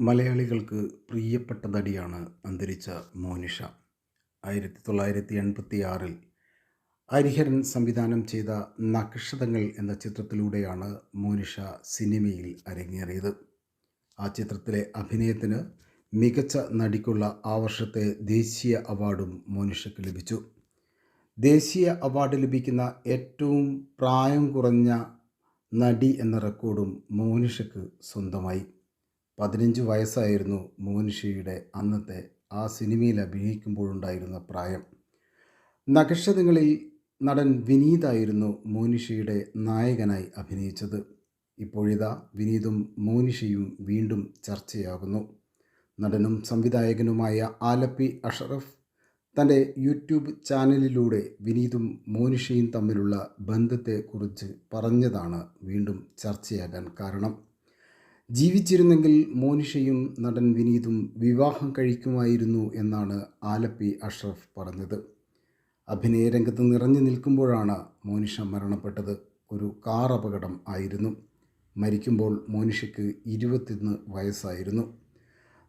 മലയാളികൾക്ക് പ്രിയപ്പെട്ട നടിയാണ് അന്തരിച്ച മോനിഷ. ആയിരത്തി തൊള്ളായിരത്തി എൺപത്തി ആറിൽ ഹരിഹരൻ സംവിധാനം ചെയ്ത നക്ഷതങ്ങൾ എന്ന ചിത്രത്തിലൂടെയാണ് മോനിഷ സിനിമയിൽ അരങ്ങേറിയത്. ആ ചിത്രത്തിലെ അഭിനയത്തിന് മികച്ച നടിക്കുള്ള ആ വർഷത്തെ ദേശീയ അവാർഡും മോനിഷയ്ക്ക് ലഭിച്ചു. ദേശീയ അവാർഡ് ലഭിക്കുന്ന ഏറ്റവും പ്രായം കുറഞ്ഞ നടി എന്ന റെക്കോർഡും മോനിഷയ്ക്ക് സ്വന്തമായി. പതിനഞ്ച് വയസ്സായിരുന്നു മോനിഷയുടെ അന്നത്തെ ആ സിനിമയിൽ അഭിനയിക്കുമ്പോഴുണ്ടായിരുന്ന പ്രായം. നക്ഷതങ്ങളിൽ നടൻ വിനീതായിരുന്നു മോനിഷയുടെ നായകനായി അഭിനയിച്ചത്. ഇപ്പോഴിതാ വിനീതും മോനിഷയും വീണ്ടും ചർച്ചയാകുന്നു. നടനും സംവിധായകനുമായ ആലപ്പി അഷറഫ് തന്റെ യൂട്യൂബ് ചാനലിലൂടെ വിനീതും മോനിഷയും തമ്മിലുള്ള ബന്ധത്തെക്കുറിച്ച് പറഞ്ഞതാണ് വീണ്ടും ചർച്ചയാകാൻ കാരണം. ജീവിച്ചിരുന്നെങ്കിൽ മോനിഷയും നടൻ വിനീതും വിവാഹം കഴിക്കുമായിരുന്നു എന്നാണ് ആലപ്പി അഷ്റഫ് പറഞ്ഞത്. അഭിനയ രംഗത്ത് നിറഞ്ഞു നിൽക്കുമ്പോഴാണ് മോനിഷ മരണപ്പെട്ടത്. ഒരു കാർ അപകടം ആയിരുന്നു. മരിക്കുമ്പോൾ മോനിഷയ്ക്ക് ഇരുപത്തിയൊന്ന് വയസ്സായിരുന്നു.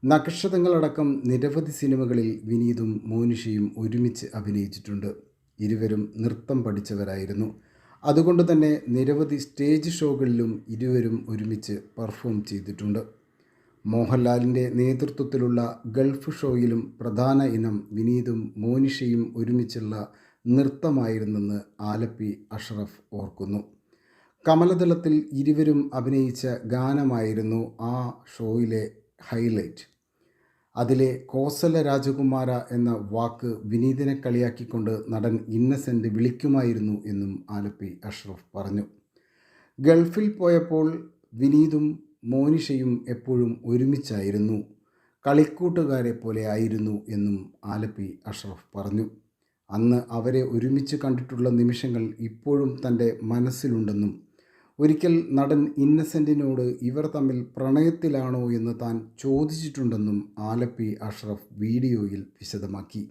നക്ഷതങ്ങളടക്കം നിരവധി സിനിമകളിൽ വിനീതും മോനിഷയും ഒരുമിച്ച് അഭിനയിച്ചിട്ടുണ്ട്. ഇരുവരും നൃത്തം പഠിച്ചവരായിരുന്നു. അതുകൊണ്ട് തന്നെ നിരവധി സ്റ്റേജ് ഷോകളിലും ഇരുവരും ഒരുമിച്ച് പെർഫോം ചെയ്തിട്ടുണ്ട്. മോഹൻലാലിന്റെ നേതൃത്വത്തിലുള്ള ഗൾഫ് ഷോയിലും പ്രധാന ഇനം വിനീതും മോനിഷയും ഒരുമിച്ചുള്ള നൃത്തമായിരുന്നെന്ന് ആലപ്പി അഷ്റഫ് ഓർക്കുന്നു. കമലതലത്തിൽ ഇരുവരും അഭിനയിച്ച ഗാനമായിരുന്നു ആ ഷോയിലെ ഹൈലൈറ്റ്. അതിലെ കോസല രാജകുമാര എന്ന വാക്ക് വിനീതിനെ കളിയാക്കിക്കൊണ്ട് നടൻ ഇന്നസെന്റ് വിളിക്കുമായിരുന്നു എന്നും ആലപ്പി അഷ്റഫ് പറഞ്ഞു. ഗൾഫിൽ പോയപ്പോൾ വിനീതും മോനിഷയും എപ്പോഴും ഒരുമിച്ചായിരുന്നു. കളിക്കൂട്ടുകാരെ പോലെ ആയിരുന്നു എന്നും ആലപ്പി അഷ്റഫ് പറഞ്ഞു. അന്ന് അവരെ ഒരുമിച്ച് കണ്ടിട്ടുള്ള നിമിഷങ്ങൾ ഇപ്പോഴും തന്റെ മനസ്സിലുണ്ടെന്നും ഒരിക്കൽ നടൻ ഇന്നസെന്റിനോട് ഇവർ തമ്മിൽ പ്രണയത്തിലാണോ എന്ന് താൻ ചോദിച്ചിട്ടുണ്ടെന്നും ആലപ്പി അഷ്റഫ് വീഡിയോയിൽ വിശദമാക്കി.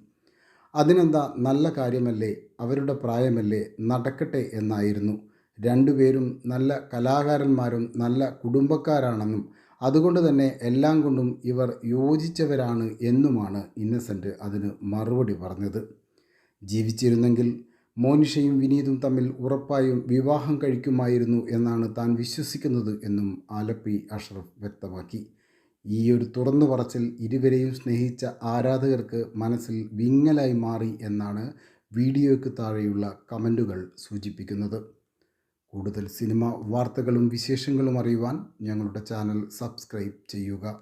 അതിനെന്താ നല്ല കാര്യമല്ലേ? അവരുടെ പ്രായമല്ലേ? നടക്കട്ടെ എന്നായിരുന്നു. രണ്ടുപേരും നല്ല കലാകാരന്മാരും നല്ല കുടുംബക്കാരാണെന്നും അതുകൊണ്ട് തന്നെ എല്ലാം കൊണ്ടും ഇവർ യോജിച്ചവരാണ് എന്നുമാണ് ഇന്നസെന്റ് അതിന് മറുപടി പറഞ്ഞത്. ജീവിച്ചിരുന്നെങ്കിൽ മോനിഷയും വിനീതും തമ്മിൽ ഉറപ്പായും വിവാഹം കഴിക്കുമായിരുന്നു എന്നാണ് താൻ വിശ്വസിക്കുന്നത് എന്നും ആലപ്പി അഷ്റഫ് വ്യക്തമാക്കി. ഈ ഒരു തുറന്നു പറച്ചിൽ ഇരുവരെയും സ്നേഹിച്ച ആരാധകർക്ക് മനസ്സിൽ വിങ്ങലായി മാറി എന്നാണ് വീഡിയോയ്ക്ക് താഴെയുള്ള കമന്റുകൾ സൂചിപ്പിക്കുന്നത്. കൂടുതൽ സിനിമ വാർത്തകളും വിശേഷങ്ങളും അറിയുവാൻ ഞങ്ങളുടെ ചാനൽ സബ്സ്ക്രൈബ് ചെയ്യുക.